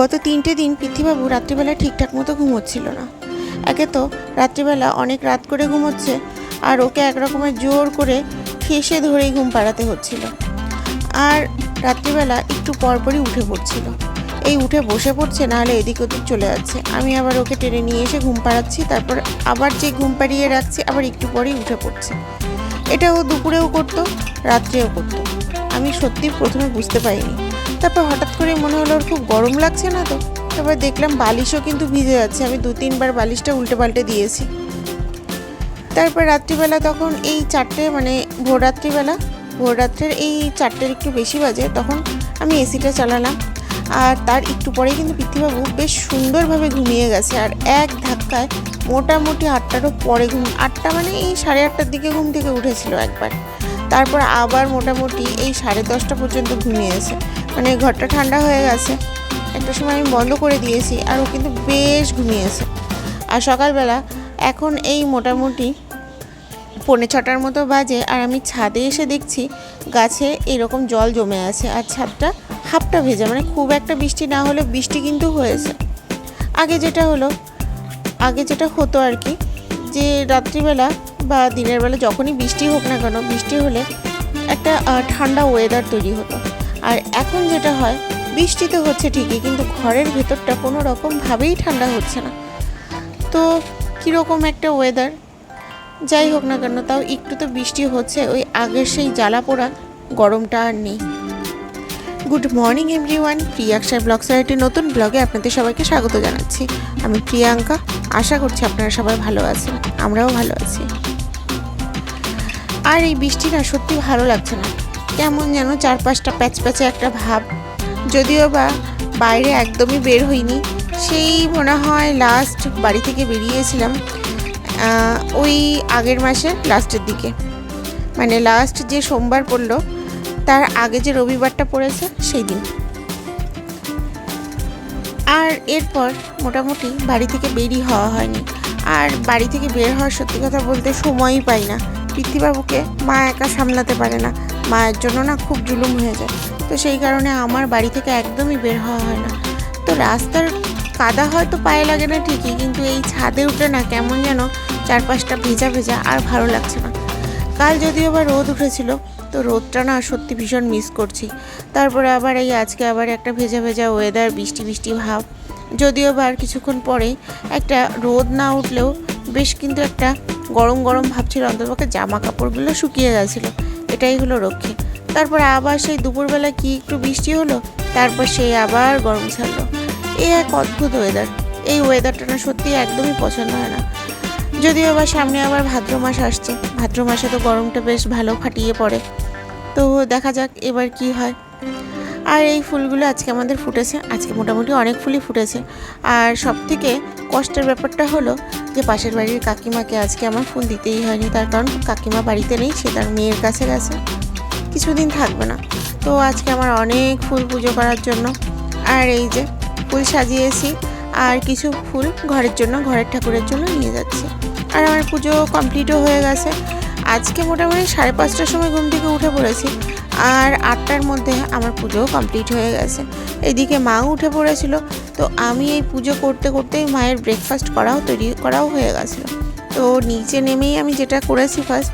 গত তিনটে দিন পৃথ্বীবাবু রাত্রিবেলা ঠিকঠাক মতো ঘুমোচ্ছিল না। একে তো রাত্রিবেলা অনেক রাত করে ঘুমোচ্ছে আর ওকে একরকমের জোর করে ঠেসে ধরেই ঘুম পাড়াতে হচ্ছিল। আর রাত্রিবেলা একটু পরপরই উঠে পড়ছিল। এই উঠে বসে পড়ছে, নাহলে এদিক ওদিক চলে যাচ্ছে। আমি আবার ওকে টেনে নিয়ে এসে ঘুম পাড়াচ্ছি, তারপর আবার যে ঘুম পাড়িয়ে রাখছি, আবার একটু পরেই উঠে পড়ছে। এটা ও দুপুরেও করতো, রাত্রেও করতো। আমি সত্যি প্রথমে বুঝতে পারিনি। তারপর হঠাৎ করে মনে হলো ওর খুব গরম লাগছে না তো। তারপর দেখলাম বালিশও কিন্তু ভিজে যাচ্ছে। আমি দু, তিনবার বালিশটা উল্টে পাল্টে দিয়েছি। তারপর রাত্রিবেলা তখন এই চারটে মানে ভোর রাত্রিবেলা, ভোর রাত্রের এই চারটের একটু বেশি বাজে, তখন আমি এসিটা চালালাম। আর তার একটু পরেই কিন্তু পৃথ্বীবাবু বেশ সুন্দরভাবে ঘুমিয়ে গেছে। আর এক ধাক্কায় মোটামুটি আটটারও পরে ঘুম, আটটা মানে এই সাড়ে আটটার দিকে ঘুম থেকে উঠেছিল একবার। তারপর আবার মোটামুটি এই সাড়ে দশটা পর্যন্ত ঘুমিয়েছে। মানে ঘরটা ঠান্ডা হয়ে গেছে। একটা সময় আমি বন্ধ করে দিয়েছি আর ও কিন্তু বেশ ঘুমিয়েছে। আর সকালবেলা এখন এই মোটামুটি পৌনে ছটার মতো বাজে আর আমি ছাদে এসে দেখছি গাছে এরকম জল জমে আছে আর ছাদটা হাফটা ভেজা মানে খুব একটা বৃষ্টি না হলে বৃষ্টি কিন্তু হয়েছে। আগে যেটা হলো, আগে যেটা হতো আর কি, যে রাত্রিবেলা বা দিনের বেলা যখনই বৃষ্টি হোক না কেন, বৃষ্টি হলে একটা ঠান্ডা ওয়েদার তৈরি হতো। আর এখন যেটা হয়, বৃষ্টি তো হচ্ছে ঠিকই, কিন্তু ঘরের ভেতরটা কোনো রকমভাবেই ঠান্ডা হচ্ছে না। তো কীরকম একটা ওয়েদার যাই হোক না কেন, তাও একটু তো বৃষ্টি হচ্ছে, ওই আগের সেই জ্বালা পোড়া গরমটা আর নেই। গুড মর্নিং এভরিওয়ান প্রিয়াক্ষার ব্লগ সাইটের নতুন ব্লগে আপনাদের সবাইকে স্বাগত জানাচ্ছি। আমি প্রিয়াঙ্কা, আশা করছি আপনারা সবাই ভালো আছেন, আমরাও ভালো আছি। আর এই বৃষ্টিটা সত্যি ভালো লাগছে না। কেমন যেন চারপাশটা প্যাচ প্যাচে একটা ভাব। যদিও বা বাইরে একদমই বের হইনি, সেই মনে হয় লাস্ট বাড়ি থেকে বেরিয়েছিলাম ওই আগের মাসের লাস্টের দিকে। মানে লাস্ট যে সোমবার পড়ল, তার আগে যে রবিবারটা পড়েছে, সেই দিন। আর এরপর মোটামুটি বাড়ি থেকে বেরই হওয়া হয়নি। আর বাড়ি থেকে বের হওয়ার সত্যি কথা বলতে সময়ই পাই না। পৃথ্বীবাবুকে মা একা সামলাতে পারে না। মায়ের জন্য না খুব জুলুম হয়ে যায়। তো সেই কারণে আমার বাড়ি থেকে একদমই বের হওয়া হয় না। তো রাস্তার কাদা হয়তো পায়ে লাগে না ঠিকই, কিন্তু এই ছাদে উঠে না কেমন যেন চারপাশটা ভেজা ভেজা আর ভালো লাগছে না। কাল যদিও বা রোদ উঠেছিল, তো রোদটা না সত্যি ভীষণ মিস করছি। তারপরে আবার এই আজকে আবার একটা ভেজা ভেজা ওয়েদার বৃষ্টি বৃষ্টি ভাব। যদিও বা আর কিছুক্ষণ পরেই একটা রোদ না উঠলেও বেশ কিন্তু একটা গরম গরম ভাব ছিল অন্ততপক্ষে জামা কাপড়গুলো শুকিয়ে গেছিল। এটাই হলো রক্ষী। তারপরে আবার সেই দুপুরবেলা কি একটু বৃষ্টি হলো, তারপর সেই আবার গরম ছাড়লো। এই এক অদ্ভুত ওয়েদার এই ওয়েদারটা না সত্যি একদমই পছন্দ হয় না। যদিও আবার সামনে আবার ভাদ্র মাস আসছে। ভাদ্র মাসে তো গরমটা বেশ ভালো ফাটিয়ে পড়ে। তো দেখা যাক এবার কি হয়। আর এই ফুলগুলো আজকে আমাদের ফুটেছে। আজকে মোটামুটি অনেক ফুলই ফুটেছে। আর সব থেকে কষ্টের ব্যাপারটা হলো যে পাশের বাড়ির কাকিমাকে আজকে আমার ফুল দিতেই হয়নি, তার কারণ কাকিমা বাড়িতে নেই, সে তার মেয়ের কাছে গেছে। কিছুদিন থাকবে না। তো আজকে আমার অনেক ফুল পুজো করার জন্য। আর এই যে ফুল সাজিয়েছি, আর কিছু ফুল ঘরের জন্য, ঘরের ঠাকুরের জন্য নিয়ে যাচ্ছি। আর আমার পুজো কমপ্লিটও হয়ে গেছে। আজকে মোটামুটি সাড়ে পাঁচটার সময় ঘুম থেকে উঠে পড়েছি। আর আটটার মধ্যে আমার পুজোও কমপ্লিট হয়ে গেছে। এদিকে মাও উঠে পড়েছিল, তো আমি এই পুজো করতে করতেই মায়ের ব্রেকফাস্ট করাও তৈরি করাও হয়ে গেছিল। তো নিচে নেমেই আমি যেটা করেছি ফার্স্ট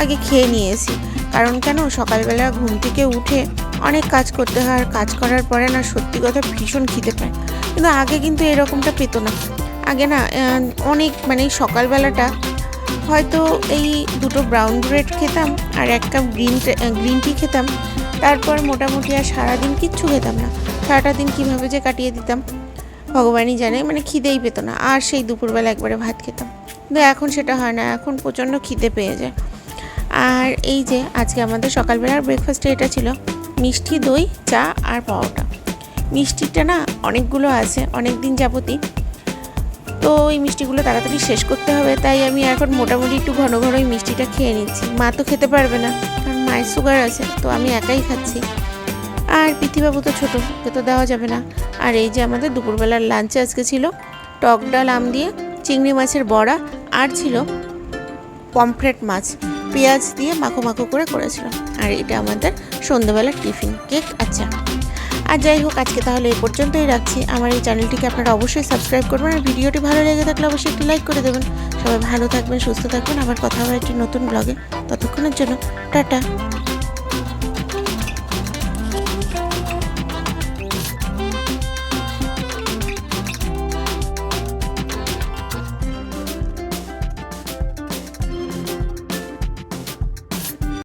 আগে খেয়ে নিয়েছি। কারণ কেন? সকালবেলা ঘুম থেকে উঠে অনেক কাজ করতে হয়, আর কাজ করার পরে না সত্যি কথা ভীষণ খিদে পায়। কিন্তু আগে কিন্তু এরকমটা পেতো না। আগে না অনেক মানে সকালবেলাটা হয়তো এই দুটো ব্রাউন ব্রেড খেতাম আর এক কাপ গ্রিন গ্রিন টি খেতাম। তারপর মোটামুটি আর সারাদিন কিচ্ছু খেতাম না। সারাটা দিন কীভাবে যে কাটিয়ে দিতাম, ভগবানই জানে মানে খিদেই পেতো না। আর সেই দুপুরবেলা একবারে ভাত খেতাম। কিন্তু এখন সেটা হয় না, এখন প্রচণ্ড খিদে পেয়ে যায়। আর এই যে আজকে আমাদের সকালবেলার ব্রেকফাস্টে এটা ছিল মিষ্টি দই, চা আর পাওয়াটা মিষ্টিটা না অনেকগুলো আছে অনেক দিন যাবতই তো এই মিষ্টিগুলো তাড়াতাড়ি শেষ করতে হবে, তাই আমি এখন মোটামুটি একটু ঘন ঘন ওই মিষ্টিটা খেয়ে নিচ্ছি। মা তো খেতে পারবে না, কারণ মায়ের সুগার আছে, তো আমি একাই খাচ্ছি। আর পৃথিবাবু তো ছোটো, ওকে তো দেওয়া যাবে না। আর এই যে আমাদের দুপুরবেলার লাঞ্চে আজকে ছিল, টক ডাল, আম দিয়ে, চিংড়ি মাছের বড়া, আর ছিল পমফ্রেট মাছ। পেঁয়াজ দিয়ে মাখো মাখো করে করেছিল আর এটা আমাদের সন্ধ্যাবেলার টিফিন কেক আচ্ছা। আর যাই হোক, আজকে তাহলে এ পর্যন্তই রাখছি। আমার এই চ্যানেলটিকে আপনারা অবশ্যই সাবস্ক্রাইব করবেন আর ভিডিওটি ভালো লেগে থাকলে অবশ্যই একটি লাইক করে দেবেন। সবাই ভালো থাকবেন, সুস্থ থাকবেন। আবার কথা হবে একটি নতুন ব্লগে ততক্ষণের জন্য, টাটা।